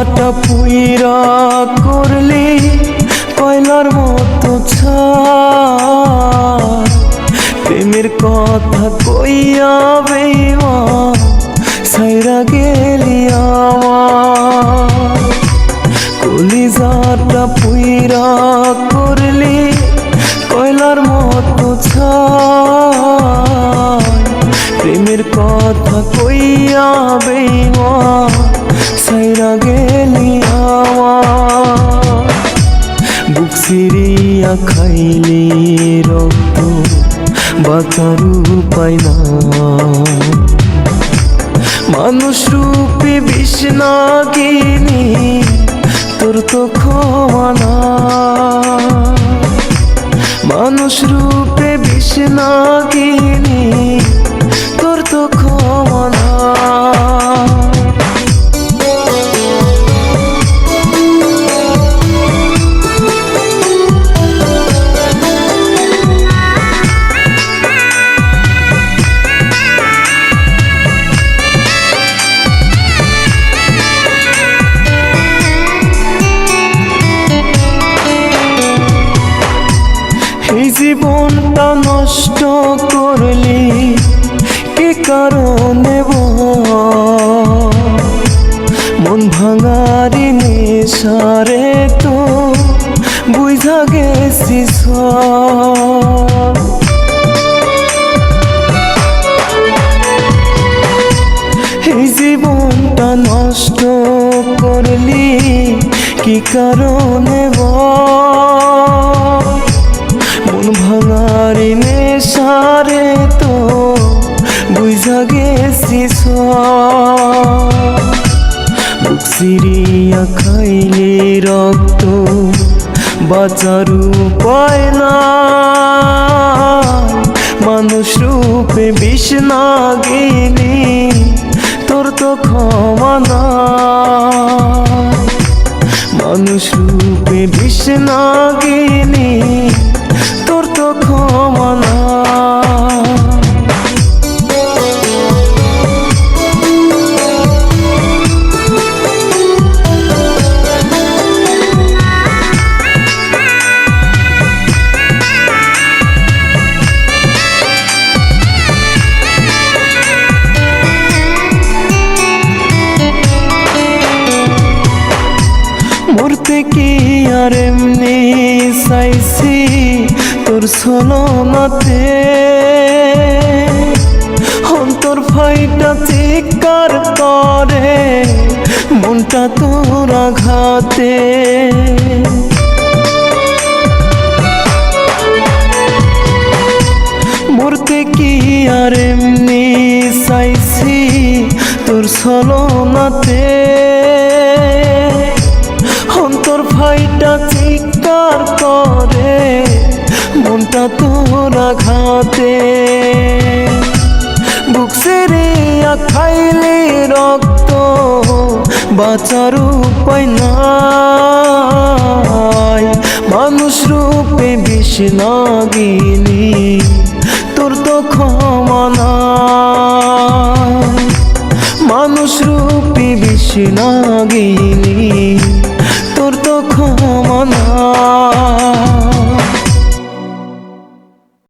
মাথাটা পুইরা করলি, কয়লার মতো প্রেমের কথা কইয়া বেমা সাইরা গেলি আমার। কলিজাটা পুইরা করলি, কয়লার মতো প্রেমের কথা কইয়া বেমা সাইরা গেলি আমার। বুক সিরিয়া খাইলি রক্ত, বাঁচার উপায় না মানুষ রূপে বিষ্ণাগিনী তোর তো জীবনটা নষ্ট করলি কি কারণে? মন ভাঙারি নেশারে তো বুঝা গেছি সব এই জীবনটা নষ্ট করলি, কি কারণে বল? সিরিয়া খাইলে রক্ত বাঁচার উপায় না মানুষ রূপে বিষ না গেলে তোর তো ক্ষমা না কি আর এমনি চাইছি তোর সলনাতে অন্তর ফাইটা চিৎকার করে, মনটা তোর আঘাতে। মরতে কি আর এমনি চাইছি তোর সলনাতে ফাইটা চিৎকার করে, মনটা তোর আঘাতে বুক সেরিয়া খাইলে রক্ত, বাঁচার উপায় নাই। মানুষ রূপে বিষ নাগিনী তোর তো ক্ষমা নাই। মানুষ রূপে বিষ নাগিনী তোর তো ক্ষমা না